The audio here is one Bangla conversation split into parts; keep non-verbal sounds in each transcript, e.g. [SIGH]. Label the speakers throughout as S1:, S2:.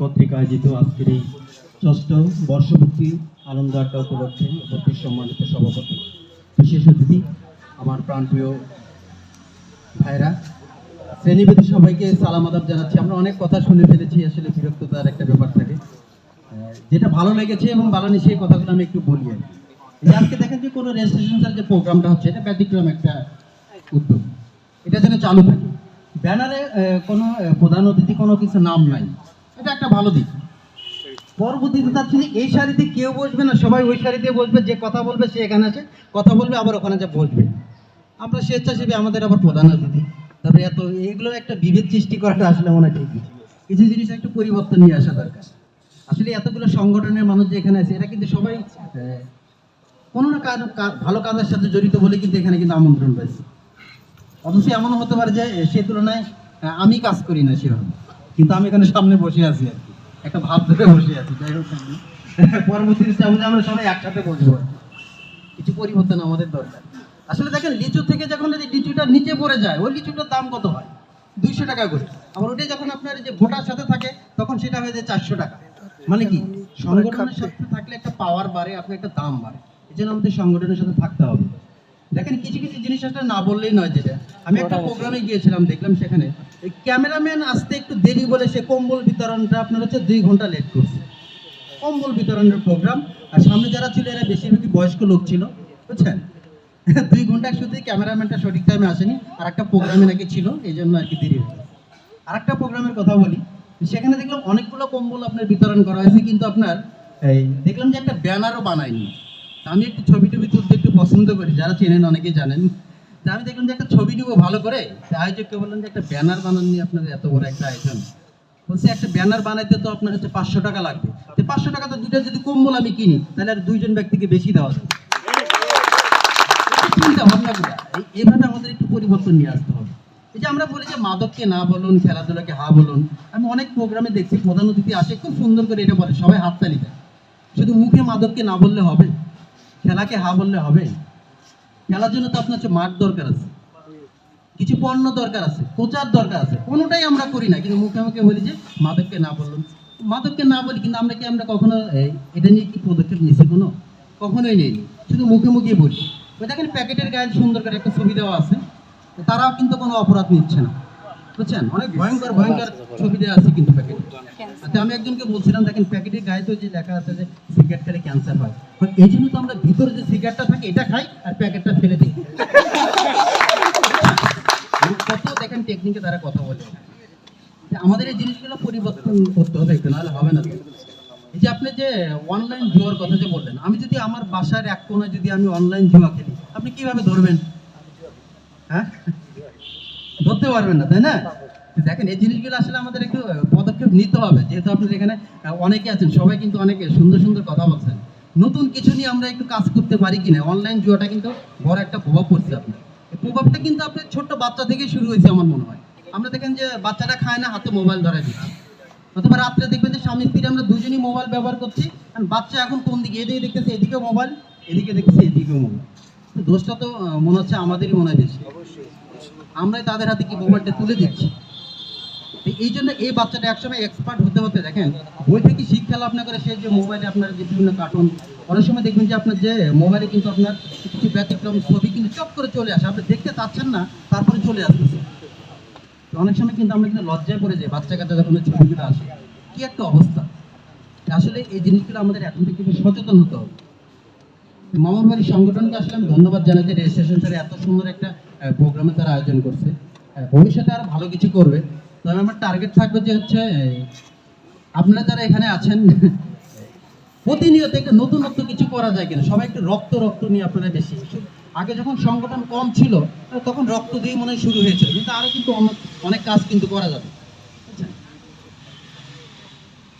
S1: কর্তৃক আয়োজিত আজকের এই ষষ্ঠ বর্ষপূর্তি আনন্দ আড্ডা উপলক্ষে উপস্থিত সম্মানিত সভাপতি, বিশেষ অতিথি, আমার প্রাণপ্রিয় ভাইরা। শ্রেণীবিধি সবাইকে সালাম আদাব জানাচ্ছি। আমরা অনেক কথা শুনে ফেলেছি, আসলে বিরক্ততার একটা ব্যাপার থাকে। যেটা ভালো লেগেছে এবং ভালো নেই, সেই কথাগুলো আমি একটু বলি। আজকে দেখেন যে কোনো রেজিস্ট্রেশন যে প্রোগ্রামটা হচ্ছে, এটা ব্যতিক্রম একটা উদ্যোগ। এটা যেন চালু থাকে। ব্যানারে কোনো প্রধান অতিথি কোনো কিছু নাম নাই। এটা একটা ভালো দিক। পরবর্তীতে তার যদি এই সারিতে কেউ বসবে না, সবাই ওই সারিতে বসবে, যে কথা বলবে সে এখানে আছে, কথা বলবে, আবার ওখানে যা বসবে। আমরা স্বেচ্ছাসেবী, আমাদের আবার প্রধান অতিথি। তারপরে এত এইগুলো একটা বিভেদ সৃষ্টি করাটা আসলে মনে হয় ঠিক কিছু জিনিস একটু পরিবর্তন নিয়ে আসা দরকার। আসলে এতগুলো সংগঠনের মানুষ যে এখানে আছে, এরা কিন্তু সবাই কোনো না কারও ভালো কাজের সাথে জড়িত বলে কিন্তু এখানে কিন্তু আমন্ত্রণ পাইছে অথচ এমনও হতে পারে যে, সে তুলনায় আমি কাজ করি না সেভাবে। কিন্তু আমি এখানে সামনে বসে আছি আর কি। একটা ভাব ধরে বসে আছি যাই হোক পরবর্তীতে আমরা সবাই একসাথে বসবো কিছু পরিবর্তন আমাদের দরকার। আসলে দেখেন লিচু থেকে যখন এই লিচুটা নিচে পড়ে যায় ওই লিচুটার দাম কত হয়? দুইশো টাকা করে। আবার ওইটা যখন আপনার যে ভোটার সাথে থাকে তখন সেটা হয়ে যায় চারশো টাকা। মানে কি? সংগঠনের সাথে থাকলে একটা পাওয়ার বাড়ে আপনার একটা দাম বাড়ে। এই জন্য আমাদের সংগঠনের সাথে থাকতে হবে। দেখেন কিছু কিছু জিনিস আসলে না বললেই নয় যেটা। আমি একটা প্রোগ্রামে গিয়েছিলাম দেখলাম সেখানে ক্যামেরাম্যান আসতে একটু দেরি বলে সে কম্বল বিতরণটা, আপনার হচ্ছে দুই ঘণ্টা লেট করছে। কম্বল বিতরণের প্রোগ্রাম আর সামনে যারা ছিল এরা বেশিরভাগই বয়স্ক লোক ছিল, বুঝছেন? [LAUGHS] দুই ঘণ্টা শুধুই ক্যামেরাম্যানটা সঠিক টাইমে আসেনি, আর একটা প্রোগ্রামে নাকি ছিল, এই জন্য আর কি দেরি হয়েছে। আর একটা প্রোগ্রামের কথা বলি, সেখানে দেখলাম অনেকগুলো কম্বল আপনার বিতরণ করা হয়েছে, কিন্তু আপনার এই দেখলাম যে একটা ব্যানারও বানায়নি। আমি একটু ছবি টবি তুলতে একটু পছন্দ করি, যারা চেনেন অনেকেই জানেন। আমি দেখলাম যে একটা ছবি নিবো ভালো করে। আয়োজককে বললাম যে একটা ব্যানার বানাননি আপনার এত বড় একটা আয়োজন। বলছে, একটা ব্যানার বানাইতে তো আপনার হচ্ছে পাঁচশো টাকা লাগবে। তো পাঁচশো টাকা তো দুটো যদি কম্বল আমি কিনি, তাহলে আর দুইজন ব্যক্তিকে বেশি দেওয়া যাবে। চিন্তা ভাবনাগুলো এইভাবে আমাদের একটু পরিবর্তন নিয়ে আসতে হবে। এই যে আমরা বলি যে মাদককে না বলুন, খেলাধুলাকে হা বলুন, আমি অনেক প্রোগ্রামে দেখছি, প্রধান অতিথি আসে, খুব সুন্দর করে এটা বলে, সবাই হাততালি দেয়। শুধু মুখে মাদককে না বললে হবে? খেলাকে হা বললে হবে? খেলার জন্য তো আপনার মাঠ দরকার আছে। কিছু পণ্য দরকার আছে কোচার দরকার আছে, কোনোটাই আমরা করি না। কিন্তু মুখে মুখে বলি যে, মাদককে না বললাম মাদককে না বলি, কিন্তু আমরা কি আমরা কখনো এটা নিয়ে কি পদক্ষেপ নিছি কোনো? কখনোই নেই শুধু মুখে মুখে বলি। ওই দেখেন, প্যাকেটের গায়ে সুন্দর করে একটা ছবি দেওয়া আছে। তারাও কিন্তু কোনো অপরাধ নিচ্ছে না। বুঝছেন? অনেক ভয়ঙ্কর ভয়ঙ্কর ছবি দেওয়া আছে কিন্তু প্যাকেটে আচ্ছা আমি একজনকে বলছিলাম, দেখেন প্যাকেটের গায়ে তো যে লেখা আছে যে সিগারেট খেলে ক্যান্সার হয়। তো এই জন্য তো আমরা ভিতরে যে সিগারেটটা থাকে, এটা খাই আর প্যাকেটটা ফেলে দিই। কত, দেখেন টেকনিকে তারা কথা বলে। আমাদের এই জিনিসগুলো পরিবর্তন করতে হবে একটু, নাহলে হবে না। এই যে আপনি যে অনলাইন জুয়ার কথা যে বললেন, আমি যদি আমার বাসার এক কোণে যদি আমি অনলাইন জুয়া খেলি, আপনি কীভাবে ধরবেন? হ্যাঁ? ধরতে পারবেন না, তাই না? দেখেন, এই জিনিসগুলো আসলে আমাদের একটু পদক্ষেপ নিতে হবে। যেহেতু আপনার এখানে অনেকে আছেন, সবাই কিন্তু অনেকে সুন্দর সুন্দর কথা বলছেন। নতুন কিছু নিয়ে আমরা একটু কাজ করতে পারি কিনা? অনলাইন জুয়াটা কিন্তু বড় একটা প্রভাব পড়ছে আপনার। প্রভাবটা কিন্তু আপনার ছোট্ট বাচ্চা থেকে শুরু হয়েছে আমার মনে হয়। আমরা দেখেন যে বাচ্চাটা খায় না, হাতে মোবাইল ধরে দিচ্ছে। অথবা রাত্রে দেখবেন যে স্বামী স্ত্রী আমরা দুজনই মোবাইল ব্যবহার করছি। আর বাচ্চা এখন কোন দিকে? এদিকে দেখতেছে এদিকে মোবাইল এদিকে দেখতেছে এদিকে মোবাইল দোষটা তো মনে হচ্ছে আমাদেরই মনে হয় বেশি। আমরাই তাদের হাতে কি মোবাইলটা তুলে দিচ্ছি? এই জন্য এই বাচ্চাটা একসময় এক্সপার্ট হতে হতে, দেখেন বই থেকে শিক্ষা লাভ না করে সে যে মোবাইলে আপনার যে বিভিন্ন কার্টুন অনেক সময় দেখবেন যে আপনার যে মোবাইলে কিন্তু আপনার কিছু ব্যতিক্রম ছবি কিন্তু চট করে চলে আসে। আপনি দেখতে চাচ্ছেন না, তারপরে চলে আসতেছে। অনেক সময় কিন্তু আমরা কিন্তু লজ্জায় পড়ে যাই, বাচ্চা কাচ্চা যখন ছবিগুলো আসে। কি একটা অবস্থা। আসলে এই জিনিসগুলো আমাদের এখন থেকে সচেতন হতে হবে। মামুন বাড়ির সংগঠনকে আসলে আমি ধন্যবাদ জানাই যে রেজিস্ট্রেশন স্যার এত সুন্দর একটা প্রোগ্রামে তারা আয়োজন করছে। ভবিষ্যতে আরও ভালো কিছু করবে। তবে আমার টার্গেট থাকবে যে হচ্ছে আপনারা যারা এখানে আছেন, [LAUGHS] প্রতিনিয়ত একটা নতুনত্ব কিছু করা যায় কিনা। সবাই একটু রক্ত রক্ত নিয়ে আপনারা বেশি আগে যখন সংগঠন কম ছিল তখন রক্ত দিয়ে মনে শুরু হয়েছিল। কিন্তু আরও কিন্তু অনেক অনেক কাজ কিন্তু করা যাবে।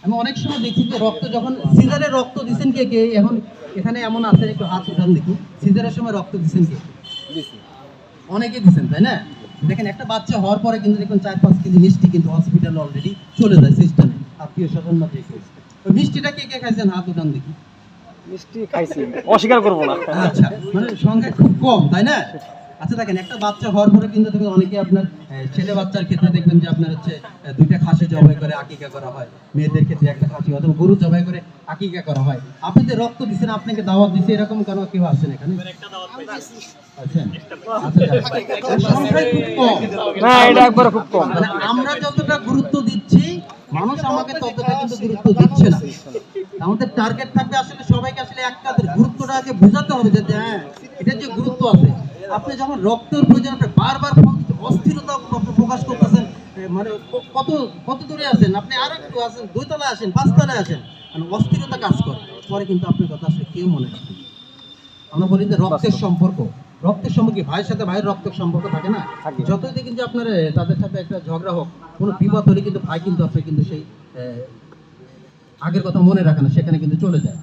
S1: আমি অনেক সময় দেখছি যে রক্ত যখন, সিজারে রক্ত দিচ্ছেন কে কে, এখন এখানে এমন আছে একটু হাত উঠান দেখি। সিজারের সময় রক্ত দিচ্ছেন কে? অনেকে দিচ্ছেন তাই না? দেখেন একটা বাচ্চা হওয়ার পরে কিন্তু দেখুন চার পাঁচ কেজি মিষ্টি কিন্তু হসপিটালে অলরেডি চলে যায় সিস্টেমে আত্মীয় স্বজন বা যে কেউ। মিষ্টিটা কে কে খাইছেন? হাত উঠান দেখি।
S2: মিষ্টি খাইছি। অস্বীকার করব না।
S1: আচ্ছা মানে সংখ্যা খুব কম তাই না? আচ্ছা দেখেন একটা বাচ্চা হওয়ার পরে কিন্তু দেখবেন অনেকে আপনার ছেলে বাচ্চার ক্ষেত্রে দেখবেন যে আপনার হচ্ছে দুইটা খাসি জবাই করে আকিকা করা হয়। মেয়েদের ক্ষেত্রে একটা খাসি অথবা গরু জবাই করে আকিকা করা হয়। আপনি যে রক্ত দিচ্ছেন আপনাকে দাওয়াত দিচ্ছে এরকম কেন কেউ আসছেন এখানে? আচ্ছা। আচ্ছা। যাক। সংখ্যাই খুব কম।
S2: না এটা একবারে খুব কম।
S1: মানে আমরা যতটা গুরুত্ব দিচ্ছি মানুষ আমাকে ততটা কিন্তু গুরুত্ব দিচ্ছে না। আমাদের টার্গেট থাকবে আসলে সবাইকে আসলে এক কাজের গুরুত্বটা আগে বোঝাতে হবে যে হ্যাঁ এটা যে গুরুত্ব আছে। আপনি যখন রক্তের প্রয়োজন আপনি বারবার অস্থিরতা প্রকাশ করতেছেন মানে কত কত দূরে আছেন? আপনি আর একটু আছেন দুই আসেন পাঁচ আসেন মানে অস্থিরতা কাজ করে। পরে কিন্তু আপনার কথা আসলে কেউ মনে রাখবে আমরা বলি যে রক্তের সম্পর্ক। রক্তের সম্পর্ক ভাইয়ের সাথে ভাইয়ের রক্তের সম্পর্ক থাকে না? যতই দেখেন যে আপনার তাদের সাথে একটা ঝগড়া হোক কোনো বিপদ হলে কিন্তু ভাই কিন্তু আপনি কিন্তু সেই আগের কথা মনে রাখে না সেখানে কিন্তু চলে যায়।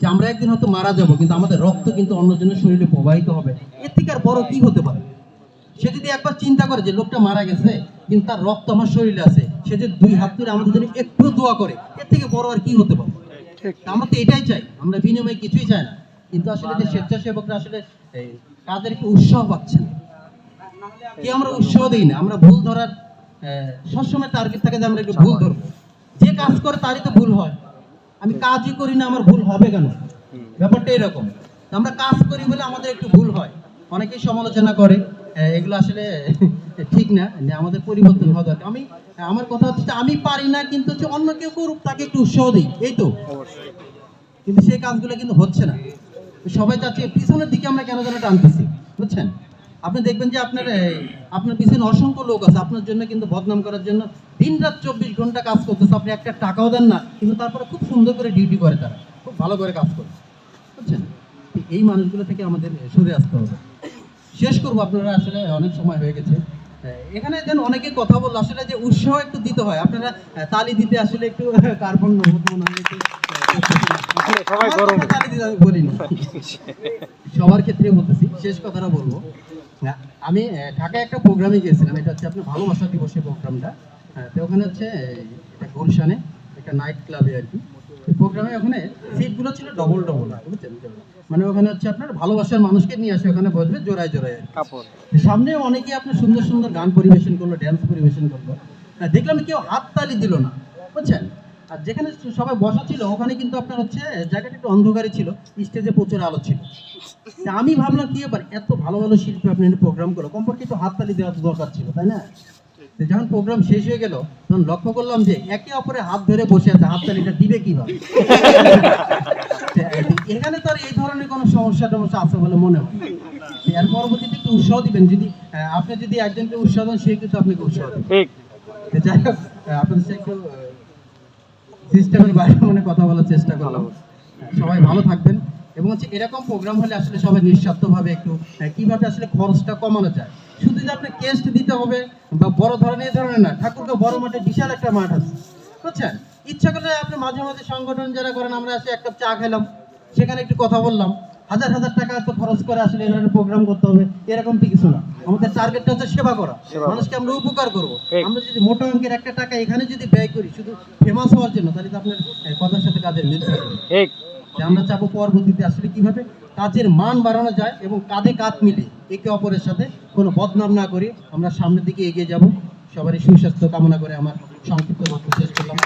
S1: যে আমরা একদিন হয়তো মারা যাব কিন্তু আমাদের রক্ত কিন্তু অন্যজনের শরীরে প্রবাহিত হবে। এর থেকে আর বড় কি হতে পারে? সে যদি একবার চিন্তা করে যে লোকটা মারা গেছে কিন্তু তার রক্ত আমার শরীরে আছে। সে যে দুই হাত ধরে আমাদের জন্য একটু দোয়া করে এর থেকে বড় আর কি হতে পারে? আমরা তো এটাই চাই আমরা বিনিময়ে কিছুই চাই না। কিন্তু আসলে যে স্বেচ্ছাসেবকরা আসলে একটু উৎসাহ পাচ্ছে না। কি আমরা উৎসাহ দিই না আমরা ভুল ধরার সবসময় টার্গেট থাকে যে আমরা একটু ভুল ধরবো। যে কাজ করে তারই তো ভুল হয়। আমি কাজই করি না আমার ভুল হবে কেন? ব্যাপারটা এরকম। আমরা কাজ করি বলে আমাদের একটু ভুল হয়। অনেকেই সমালোচনা করে এগুলো আসলে ঠিক না? আমাদের পরিবর্তন হওয়া দরকার। আমি, আমার কথা হচ্ছে আমি পারি না, কিন্তু হচ্ছে অন্য কেউ করুক, তাকে একটু উৎসাহ দিই এই তো? কিন্তু সেই কাজগুলো কিন্তু হচ্ছে না। সবাই চাচ্ছে, পিছনের দিকে আমরা কেন যেন টানতেছি, বুঝছেন? আপনি দেখবেন যে আপনার আপনার পিছনে অসংখ্য লোক আছে, আপনার জন্য কিন্তু বদনাম করার জন্য দিন রাত চব্বিশ ঘণ্টা কাজ করতেছে, আপনি একটা টাকাও দেন না, কিন্তু তারপরে খুব সুন্দর করে ডিউটি করে তারা, খুব ভালো করে কাজ করে, বুঝছেন? এই মানুষগুলো থেকে আমাদের সরে আসতে হবে। শেষ করব, আপনারা আসলে অনেক সময় হয়ে গেছে। এখানে দেন অনেকে কথা বলল আসলে যে উৎসাহ একটু দিতে হয়। আপনারা তালি দিতে আসলে একটু কার্বন হয় সবার ক্ষেত্রে বলতেছি শেষ কথাটা বলব। আমি ঢাকায় একটা প্রোগ্রামে গিয়েছিলাম এটা হচ্ছে আপনার ভালোবাসা দিবসের প্রোগ্রামটা। হ্যাঁ তো ওখানে হচ্ছে এটা গুলশানে একটা নাইট ক্লাবে আর কি। প্রোগ্রামে ওখানে সিটগুলো ছিল ডবল ডবল বুঝছেন? মানে ওখানে হচ্ছে আপনার ভালোবাসার মানুষকে নিয়ে আসে ওখানে বসবে জোড়ায় জোড়ায়
S2: কাপড়।
S1: সামনে অনেকে আপনার সুন্দর সুন্দর গান পরিবেশন করল ড্যান্স পরিবেশন করল। হ্যাঁ, দেখলাম কেউ হাত তালি দিল না বুঝছেন? আর যেখানে সবাই বসা ছিল ওখানে কিন্তু আপনার হচ্ছে জায়গাটা একটু অন্ধকারই ছিল স্টেজে প্রচুর আলো ছিল। আমি ভাবলাম কি ব্যাপার এত ভালো ভালো শিল্পী আপনি প্রোগ্রাম করল কমপক্ষে একটু হাততালি দেওয়া দরকার ছিল তাই না? যখন প্রোগ্রাম শেষ হয়ে গেল তখন লক্ষ্য করলাম যে একে অপরের হাত ধরে বসে আছে হাততালিটা দিবে কীভাবে? [LAUGHS] এখানে তো এই ধরনের কোনো সমস্যা টমস্যা আছে বলে মনে হয়। এর পরবর্তীতে একটু উৎসাহ দিবেন যদি আপনি যদি একজনকে উৎসাহ দেন সে কিন্তু আপনাকে উৎসাহ দেবে। যাই হোক আপনাদের সাথে একটু সিস্টেমের বাইরে মানে কথা বলার চেষ্টা করলাম। সবাই ভালো থাকবেন। এবং হচ্ছে এরকম প্রোগ্রাম হলে আসলে সবাই নিঃস্বার্থভাবে একটু কীভাবে আসলে খরচটা কমানো যায়। শুধু যে আপনি কেস্ট দিতে হবে বা বড় ধরনের ধরনের না ঠাকুরকে বড় মাঠে বিশাল একটা মাঠ আছে। বুঝছেন? ইচ্ছা করলে আপনি মাঝে মাঝে সংগঠন যারা করেন আমরা এসে এক কাপ চা খেলাম সেখানে একটু কথা বললাম। হাজার হাজার টাকা তো খরচ করে আসলে এরকম প্রোগ্রাম করতে হবে এরকম কিছু না। আমাদের টার্গেটটা হচ্ছে সেবা করা। মানুষকে আমরা উপকার করব। আমরা যদি মোটা অঙ্কের একটা টাকা এখানে যদি ব্যয় করি শুধু ফেমাস হওয়ার জন্য তাহলে তো আপনার কথার সাথে কাজের মিল থাকবে আমরা চাবো পরবর্তীতে আসলে কীভাবে? কাজের মান বাড়ানো যায় এবং কাঁধে কাঁধ মিলে একে অপরের সাথে কোনো বদনাম না করে আমরা সামনের দিকে এগিয়ে যাব। সবারই সুস্বাস্থ্য কামনা করে আমার সংক্ষিপ্ত বক্তব্য শেষ করলাম।